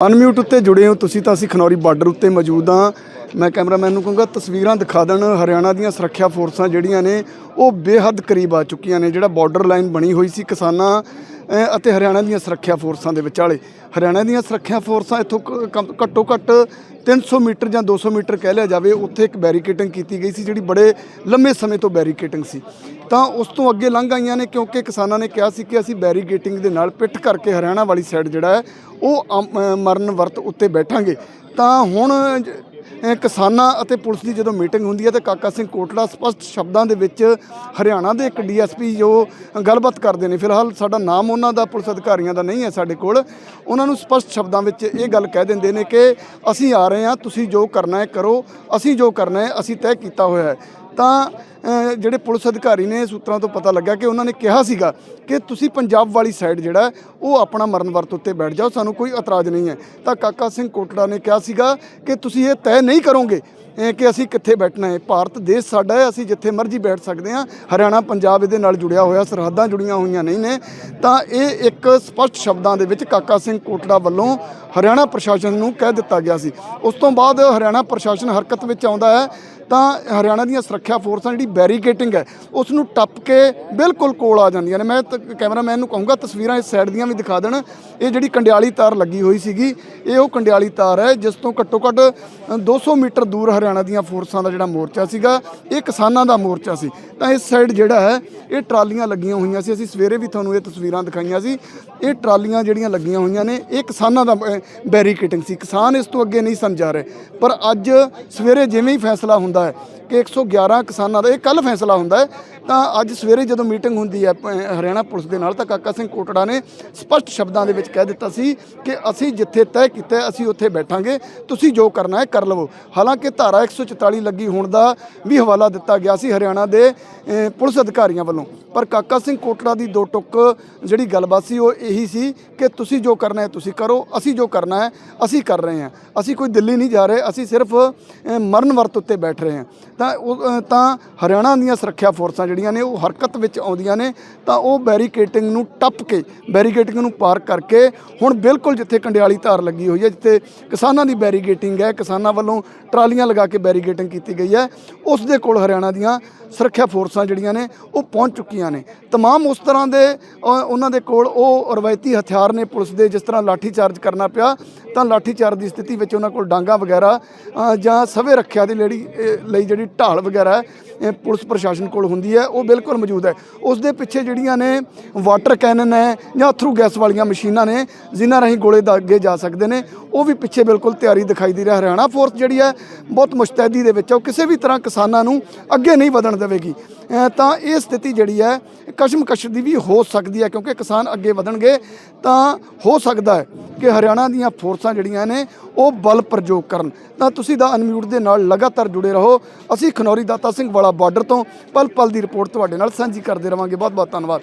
Unmute ਉੱਤੇ ਜੁੜੇ ਹੋ ਤੁਸੀਂ ਤਾਂ ਅਸੀਂ ਖਨੌਰੀ ਬਾਰਡਰ ਉੱਤੇ ਮੌਜੂਦ ਹਾਂ। ਮੈਂ ਕੈਮਰਾਮੈਨ ਨੂੰ ਕਹੂੰਗਾ, ਤਸਵੀਰਾਂ ਦਿਖਾ ਦੇਣ, ਹਰਿਆਣਾ ਦੀਆਂ ਸੁਰੱਖਿਆ ਫੋਰਸਾਂ ਜਿਹੜੀਆਂ ਨੇ, ਉਹ ਬੇਹੱਦ ਕਰੀਬ ਆ ਚੁੱਕੀਆਂ ਨੇ, ਜਿਹੜਾ ਬਾਰਡਰ ਲਾਈਨ ਬਣੀ ਹੋਈ ਸੀ ਕਿਸਾਨਾਂ ਅਤੇ ਹਰਿਆਣਾ ਦੀਆਂ ਸੁਰੱਖਿਆ ਫੋਰਸਾਂ ਦੇ ਵਿਚਾਲੇ। ਹਰਿਆਣਾ ਦੀਆਂ ਸੁਰੱਖਿਆ ਫੋਰਸਾਂ ਇੱਥੋਂ ਕ- ਘੱਟੋ ਘੱਟ 300 ਮੀਟਰ ਜਾਂ 200 ਮੀਟਰ ਕਹਿ ਲਿਆ ਜਾਵੇ, ਉੱਥੇ ਇੱਕ ਬੈਰੀਕੇਟਿੰਗ ਕੀਤੀ ਗਈ ਸੀ, ਜਿਹੜੀ ਬੜੇ ਲੰਮੇ ਸਮੇਂ ਤੋਂ ਬੈਰੀਕੇਟਿੰਗ ਸੀ। ਤਾਂ ਉਸ ਤੋਂ ਅੱਗੇ ਲੰਘ ਆਈਆਂ ਨੇ, ਕਿਉਂਕਿ ਕਿਸਾਨਾਂ ਨੇ ਕਿਹਾ ਸੀ ਕਿ ਅਸੀਂ ਬੈਰੀਕੇਟਿੰਗ ਦੇ ਨਾਲ ਪਿੱਠ ਕਰਕੇ ਹਰਿਆਣਾ ਵਾਲੀ ਸਾਈਡ ਜਿਹੜਾ ਹੈ, ਉਹ ਮਰਨ ਵਰਤ ਉੱਤੇ ਬੈਠਾਂਗੇ। ਤਾਂ ਹੁਣ ਜ- ਕਿਸਾਨਾਂ ਅਤੇ ਪੁਲਿਸ ਦੀ ਜਦੋਂ ਮੀਟਿੰਗ ਹੁੰਦੀ ਹੈ ਤੇ ਕਾਕਾ ਸਿੰਘ ਕੋਟਲਾ ਸਪਸ਼ਟ ਸ਼ਬਦਾਂ ਦੇ ਵਿੱਚ ਹਰਿਆਣਾ ਦੇ ਇੱਕ ਡੀਐਸਪੀ ਜੋ ਗੱਲਬਾਤ ਕਰਦੇ ਨੇ। ਫਿਲਹਾਲ ਸਾਡਾ ਨਾਮ ਉਹਨਾਂ ਦਾ ਪੁਲਿਸ ਅਧਿਕਾਰੀਆਂ ਦਾ ਨਹੀਂ ਹੈ ਸਾਡੇ ਕੋਲ। ਉਹਨਾਂ ਨੂੰ ਸਪਸ਼ਟ ਸ਼ਬਦਾਂ ਵਿੱਚ ਇਹ ਗੱਲ ਕਹਿ ਦਿੰਦੇ ਨੇ ਕਿ ਅਸੀਂ ਆ ਰਹੇ ਹਾਂ, ਤੁਸੀਂ ਜੋ ਕਰਨਾ ਹੈ ਕਰੋ, ਅਸੀਂ ਜੋ ਕਰਨਾ ਹੈ, ਅਸੀਂ ਤੈਅ ਕੀਤਾ ਹੋਇਆ ਹੈ। ਤਾਂ ਜਿਹੜੇ ਪੁਲਿਸ ਅਧਿਕਾਰੀ ਨੇ ਸੂਤਰਾਂ ਤੋਂ ਪਤਾ ਲੱਗਾ ਕਿ ਉਹਨਾਂ ਨੇ ਕਿਹਾ ਸੀਗਾ ਕਿ ਤੁਸੀਂ ਪੰਜਾਬ ਵਾਲੀ ਸਾਈਡ ਜਿਹੜਾ ਉਹ ਆਪਣਾ ਮਰਨ ਵਰਤ ਉੱਤੇ ਬੈਠ ਜਾਓ, ਸਾਨੂੰ ਕੋਈ ਇਤਰਾਜ਼ ਨਹੀਂ ਹੈ। ਤਾਂ ਕਾਕਾ ਸਿੰਘ ਕੋਟੜਾ ਨੇ ਕਿਹਾ ਸੀਗਾ ਕਿ ਤੁਸੀਂ ਇਹ ਤੈਅ ਨਹੀਂ ਕਰੋਗੇ ਕਿ ਅਸੀਂ ਕਿੱਥੇ ਬੈਠਣਾ ਹੈ। ਭਾਰਤ ਦੇਸ਼ ਸਾਡਾ ਹੈ, ਅਸੀਂ ਜਿੱਥੇ ਮਰਜ਼ੀ ਬੈਠ ਸਕਦੇ ਹਾਂ। ਹਰਿਆਣਾ, ਪੰਜਾਬ ਇਹਦੇ ਨਾਲ ਜੁੜਿਆ ਹੋਇਆ, ਸਰਹੱਦਾਂ ਜੁੜੀਆਂ ਹੋਈਆਂ ਨਹੀਂ ਨੇ। ਤਾਂ ਇਹ ਇੱਕ ਸਪਸ਼ਟ ਸ਼ਬਦਾਂ ਦੇ ਵਿੱਚ ਕਾਕਾ ਸਿੰਘ ਕੋਟੜਾ ਵੱਲੋਂ ਹਰਿਆਣਾ ਪ੍ਰਸ਼ਾਸਨ ਨੂੰ ਕਹਿ ਦਿੱਤਾ ਗਿਆ ਸੀ। ਉਸ ਤੋਂ ਬਾਅਦ ਹਰਿਆਣਾ ਪ੍ਰਸ਼ਾਸਨ ਹਰਕਤ ਵਿੱਚ ਆਉਂਦਾ ਹੈ, ਤਾਂ ਹਰਿਆਣਾ ਦੀਆਂ ਸੁਰੱਖਿਆ ਫੋਰਸਾਂ ਜਿਹੜੀ ਬੈਰੀਕੇਟਿੰਗ ਹੈ ਉਸ ਨੂੰ ਟੱਪ ਕੇ ਬਿਲਕੁਲ ਕੋਲ ਆ ਜਾਂਦੀਆਂ ਨੇ। ਮੈਂ ਤ- ਕੈਮਰਾਮੈਨ ਨੂੰ ਕਹੂੰਗਾ ਤਸਵੀਰਾਂ ਇਸ ਸਾਈਡ ਦੀਆਂ ਵੀ ਦਿਖਾ ਦੇਣ। ਇਹ ਜਿਹੜੀ ਕੰਡਿਆਲੀ ਤਾਰ ਲੱਗੀ ਹੋਈ ਸੀਗੀ ਇਹ ਉਹ ਕੰਡਿਆਲੀ ਤਾਰ ਹੈ ਜਿਸ ਤੋਂ ਘੱਟੋ ਘੱਟ ਅ, 200 ਮੀਟਰ ਦੂਰ ਹਰਿਆਣਾ ਦੀਆਂ ਫੋਰਸਾਂ ਦਾ ਜਿਹੜਾ ਮੋਰਚਾ ਸੀਗਾ ਇਹ ਕਿਸਾਨਾਂ ਦਾ ਮੋਰਚਾ ਸੀ। ਤਾਂ ਇਸ ਸਾਈਡ ਜਿਹੜਾ ਹੈ ਇਹ ਟਰਾਲੀਆਂ ਲੱਗੀਆਂ ਹੋਈਆਂ ਸੀ। ਅਸੀਂ ਸਵੇਰੇ ਵੀ ਤੁਹਾਨੂੰ ਇਹ ਤਸਵੀਰਾਂ ਦਿਖਾਈਆਂ ਸੀ। ਇਹ ਟਰਾਲੀਆਂ ਜਿਹੜੀਆਂ ਲੱਗੀਆਂ ਹੋਈਆਂ ਨੇ ਇਹ ਕਿਸਾਨਾਂ ਦਾ ਬੈਰੀਕੇਟਿੰਗ ਸੀ। ਕਿਸਾਨ ਇਸ ਤੋਂ ਅੱਗੇ ਨਹੀਂ ਸਮਝਾ ਰਹੇ। ਪਰ ਅੱਜ ਸਵੇਰੇ ਜਿਵੇਂ ਹੀ ਫੈਸਲਾ ਹੁੰਦਾ ਹੈ ਕਿ 111 ਕਿਸਾਨਾਂ ਦਾ ਇਹ ਕੱਲ ਫੈਸਲਾ ਹੁੰਦਾ ਹੈ। ਤਾਂ ਅੱਜ ਸਵੇਰੇ ਜਦੋਂ ਮੀਟਿੰਗ ਹੁੰਦੀ ਹੈ ਪ- ਹਰਿਆਣਾ ਪੁਲਿਸ ਦੇ ਨਾਲ ਤਾਂ ਕਾਕਾ ਸਿੰਘ ਕੋਟੜਾ ਨੇ ਸਪਸ਼ਟ ਸ਼ਬਦਾਂ ਦੇ ਵਿੱਚ ਕਹਿ ਦਿੱਤਾ ਸੀ ਕਿ ਅਸੀਂ ਜਿੱਥੇ ਤੈਅ ਕੀਤਾ ਅਸੀਂ ਉੱਥੇ ਬੈਠਾਂਗੇ। ਤੁਸੀਂ ਜੋ ਕਰਨਾ ਹੈ, ਕਰ ਲਵੋ। ਹਾਲਾਂਕਿ ਧਾਰਾ 144 ਲੱਗੀ ਹੋਣ ਦਾ ਵੀ ਹਵਾਲਾ ਦਿੱਤਾ ਗਿਆ ਸੀ ਹਰਿਆਣਾ ਦੇ ਪੁਲਿਸ ਅਧਿਕਾਰੀਆਂ ਵੱਲੋਂ। ਪਰ ਕਾਕਾ ਸਿੰਘ ਕੋਟੜਾ ਦੀ ਦੋ ਟੁੱਕ ਜਿਹੜੀ ਗੱਲਬਾਤ ਸੀ, ਉਹ ਇਹੀ ਸੀ ਕਿ ਤੁਸੀਂ ਜੋ ਕਰਨਾ ਹੈ, ਤੁਸੀਂ ਕਰੋ। ਅਸੀਂ ਜੋ ਕਰਨਾ ਹੈ, ਅਸੀਂ ਕਰ ਰਹੇ ਹਾਂ। ਅਸੀਂ ਕੋਈ ਦਿੱਲੀ ਨਹੀਂ ਜਾ ਰਹੇ, ਅਸੀਂ ਸਿਰਫ ਮਰਨ ਵਰਤ ਉੱਤੇ ਬੈਠ ਰਹੇ ਹਾਂ। ਤਾਂ ਉਹ ਅ, ਤਾਂ ਹਰਿਆਣਾ ਦੀਆਂ ਸੁਰੱਖਿਆ ਫੋਰਸਾਂ ਜਿਹੜੀਆਂ ਨੇ ਉਹ ਹਰਕਤ ਵਿੱਚ ਆਉਂਦੀਆਂ ਨੇ ਤਾਂ ਉਹ ਬੈਰੀਕੇਟਿੰਗ ਨੂੰ ਟੱਪ ਕੇ ਬੈਰੀਕੇਟਿੰਗ ਨੂੰ ਪਾਰ ਕਰਕੇ ਹੁਣ ਬਿਲਕੁਲ ਜਿੱਥੇ ਕੰਡਿਆਲੀ ਧਾਰ ਲੱਗੀ ਹੋਈ ਹੈ ਜਿੱਥੇ ਕਿਸਾਨਾਂ ਦੀ ਬੈਰੀਕੇਟਿੰਗ ਹੈ ਕਿਸਾਨਾਂ ਵੱਲੋਂ ਟਰਾਲੀਆਂ ਲਗਾ ਕੇ ਬੈਰੀਕੇਟਿੰਗ ਕੀਤੀ ਗਈ ਹੈ ਉਸ ਦੇ ਕੋਲ ਹਰਿਆਣਾ ਦੀਆਂ ਸੁਰੱਖਿਆ ਫੋਰਸਾਂ ਜਿਹੜੀਆਂ ਨੇ ਉਹ ਪਹੁੰਚ ਚੁੱਕੀਆਂ ਨੇ तमाम ਉਸ ਤਰ੍ਹਾਂ ਦੇ ਅ, ਉਹਨਾਂ ਦੇ ਕੋਲ ਉਹ ਰਵਾਇਤੀ ਹਥਿਆਰ ਨੇ ਪੁਲਿਸ ਦੇ ਜਿਸ ਤਰ੍ਹਾਂ ਲਾਠੀ ਚਾਰਜ ਕਰਨਾ ਪਿਆ ਤਾਂ ਲਾਠੀ ਚਾਰਜ ਦੀ ਸਥਿਤੀ ਵਿੱਚ ਉਹਨਾਂ ਕੋਲ ਡਾਂਗਾ ਵਗੈਰਾ ਅ, ਜਾਂ ਸਵੇ ਰੱਖਿਆ ਦੀ ਲੜੀ ਅ, ਲਈ ਜਿਹੜੀ ਢਾਲ ਵਗੈਰਾ ਪੁਲਿਸ ਪ੍ਰਸ਼ਾਸਨ ਕੋਲ ਹੁੰਦੀ ਹੈ, ਉਹ ਬਿਲਕੁਲ ਮੌਜੂਦ ਹੈ। ਉਸ ਦੇ ਪਿੱਛੇ ਜਿਹੜੀਆਂ ਨੇ ਵਾਟਰ ਕੈਨਨ ਹੈ ਜਾਂ ਥਰੂ ਗੈਸ ਵਾਲੀਆਂ ਮਸ਼ੀਨਾਂ ਨੇ, ਜਿਨ੍ਹਾਂ ਰਾਹੀਂ ਗੋਲੇ ਦਾਗੇ ਜਾ ਸਕਦੇ ਨੇ, ਉਹ ਵੀ ਪਿੱਛੇ ਬਿਲਕੁਲ ਤਿਆਰੀ ਦਿਖਾਈ ਦੇ ਰਿਹਾ ਹਰਿਆਣਾ ਫੋਰਸ ਜਿਹੜੀ ਹੈ ਬਹੁਤ ਮੁਸ਼ਤੈਦੀ ਦੇ ਵਿੱਚ ਹੈ, ਉਹ ਕਿਸੇ ਵੀ ਤਰ੍ਹਾਂ ਕਿਸਾਨਾਂ ਨੂੰ ਅੱਗੇ ਨਹੀਂ ਵਧਣ ਦੇਵੇਗੀ। ਤਾਂ ਇਹ ਸਥਿਤੀ ਜਿਹੜੀ ਹੈ, ਕਸ਼ਮਕਸ਼ ਦੀ ਵੀ ਹੋ ਸਕਦੀ ਹੈ, ਕਿਉਂਕਿ ਕਿਸਾਨ ਅੱਗੇ ਵਧਣਗੇ ਤਾਂ ਹੋ ਸਕਦਾ ਹੈ। ਕਿ ਹਰਿਆਣਾ ਦੀਆਂ ਫੋਰਸਾਂ ਜਿਹੜੀਆਂ ਨੇ, ਉਹ ਬਲ ਪ੍ਰਯੋਗ ਕਰਨ। ਤਾਂ ਤੁਸੀਂ ਦਾ ਅਨਮਿਊਟ ਦੇ ਨਾਲ ਲਗਾਤਾਰ ਜੁੜੇ ਰਹੋ। ਅਸੀਂ ਖਨੌਰੀ ਦਾਤਾ ਸਿੰਘ ਵਾਲਾ ਬਾਰਡਰ ਤੋਂ ਪਲ ਪਲ ਦੀ ਰਿਪੋਰਟ ਤੁਹਾਡੇ ਨਾਲ ਸਾਂਝੀ ਕਰਦੇ ਰਵਾਂਗੇ। ਬਹੁਤ ਬਹੁਤ ਧੰਨਵਾਦ।